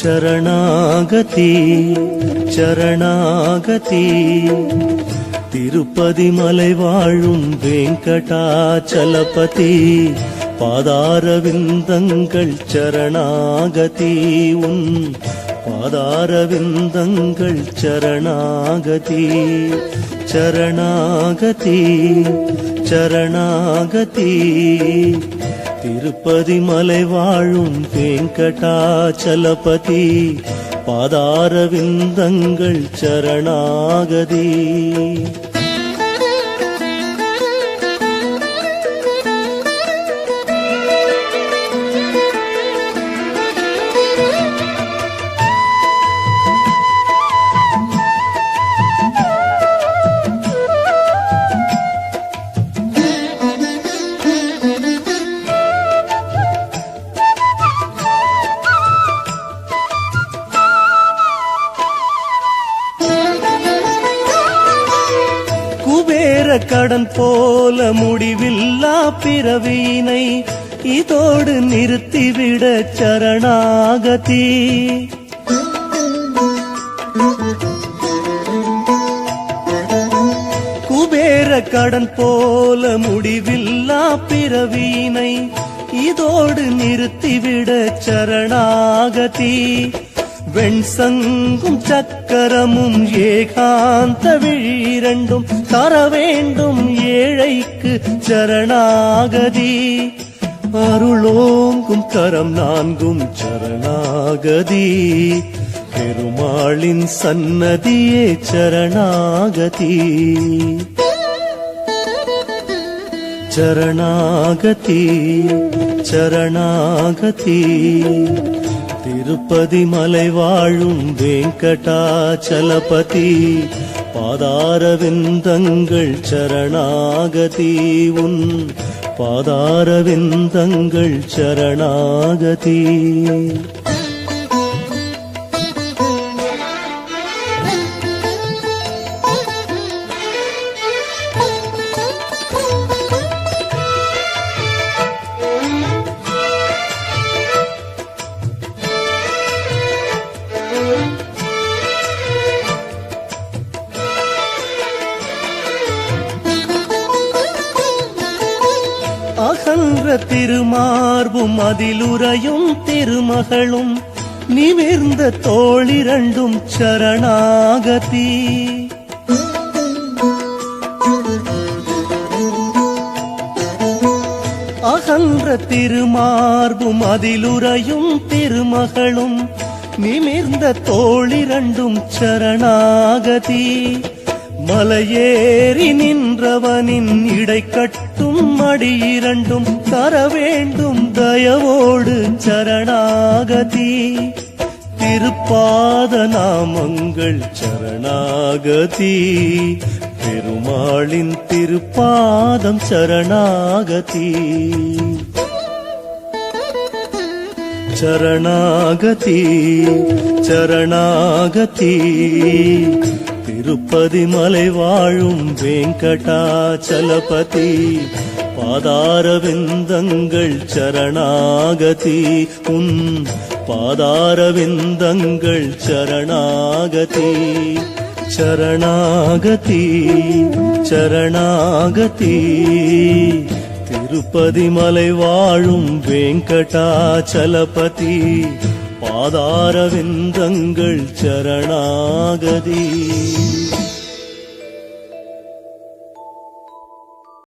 சரணாகதி சரணாகதி. திருப்பதி மலை வாழும் வெங்கடாச்சலபதி பாதாரவிந்தங்கள் சரணாகதி. உன் பாதாரவிந்தங்கள் சரணாகதி சரணாகதி சரணாகதி. திருப்பதி மலை வாழும் வெங்கடாச்சலபதி பாதார விந்தங்கள் சரணாகதி. கடன் போல முடிவில்லா பிறவியினை இதோடு நிறுத்திவிட சரணாகதி. குபேர கடன் போல முடிவில்லா பிறவியினை இதோடு நிறுத்திவிட சரணாகதி. வெண்சங்கும் சக்கரமும் ஏகாந்த விழிரண்டும் தர வேண்டும் ஏழைக்கு சரணாகதி. அருளோங்கும் கரம் நான்கும் சரணாகதி. பெருமாளின் சன்னதியே சரணாகதி. சரணாகதி சரணாகதி. திருப்பதி மலை வாழும் வெங்கடாச்சலபதி பாதாரவிந்தங்கள் சரணாகதி உன் பாதாரவிந்தங்கள் சரணாகதி. அகன்ற திருமார்பும் அதிலுறையும் திருமகளும் நிமிர்ந்த தோளிரண்டும் சரணாகதி. அகன்ற திருமார்பும் அதிலுறையும் திருமகளும் நிமிர்ந்த தோளிரண்டும் சரணாகதி. மலையேறி நின்றவனின் இடை கட்டும் மடி இரண்டும் தர வேண்டும் தயவோடு சரணாகதி. திருப்பாத நாமங்கள் சரணாகதி. பெருமாளின் திருப்பாதம் சரணாகதி. சரணாகதி சரணாகதி. திருப்பதி மலை வாழும் வெங்கடாச்சலபதி பாதாரவிந்தங்கள் சரணாகதி. உன் பாதாரவிந்தங்கள் சரணாகதி. சரணாகதி சரணாகதி. திருப்பதி மலை வாழும் வெங்கடாச்சலபதி பாதாரவிந்தங்கள் சரணாகதி.